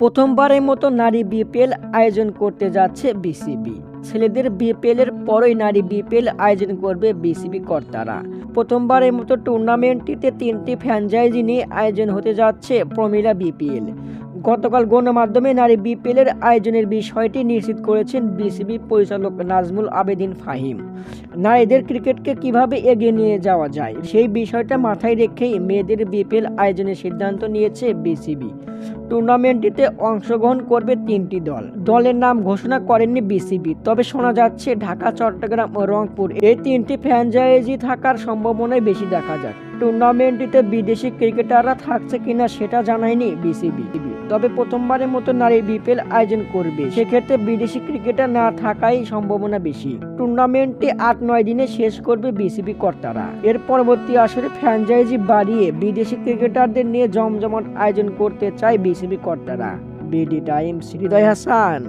প্রথমবারের মতো নারী বিপিএল আয়োজন করতে যাচ্ছে বিসিবি। ছেলেদের বিপিএল এর পরই নারী বিপিএল আয়োজন করবে বিসিবি কর্তারা। প্রথমবারের মতো টুর্নামেন্টটিতে তিনটি ফ্র্যাঞ্চাইজি নিয়ে আয়োজন হতে যাচ্ছে প্রমিলা বিপিএল। গতকাল গণমাধ্যমে নারী বিপিএল এর আয়োজনের বিষয়টি নিশ্চিত করেছেন বিসিবি পরিচালক নাজমুল আবেদিন ফাহিম। নারীদের ক্রিকেটকে কীভাবে এগিয়ে নিয়ে যাওয়া যায়, সেই বিষয়টা মাথায় রেখেই মেয়েদের বিপিএল আয়োজনের সিদ্ধান্ত নিয়েছে বিসিবি। টুর্নামেন্টটিতে অংশগ্রহণ করবে তিনটি দল। দলের নাম ঘোষণা করেননি বিসিবি, তবে শোনা যাচ্ছে ঢাকা, চট্টগ্রাম ও রংপুর এই তিনটি ফ্র্যাঞ্চাইজি থাকার সম্ভাবনাই বেশি দেখা যায় টুর্নামেন্টটিতে বিদেশি ক্রিকেটাররা থাকছে কিনা সেটা জানায়নি বিসিবি। তবে প্রথমবারের মতো নারী বিপিএল আয়োজন করবে। সেক্ষেত্রে বিদেশি ক্রিকেটার না থাকাই সম্ভাবনা বেশি। টুর্নামেন্টটি আট নয় দিনে শেষ করবে বিসিবি কর্তারা। এর পরবর্তী আসরে ফ্র্যাঞ্চাইজি বাড়িয়ে বিদেশি ক্রিকেটারদের নিয়ে জমজমাট আয়োজন করতে চায় বিসিবি কর্তারা। BD Times, Hridoy Hasan.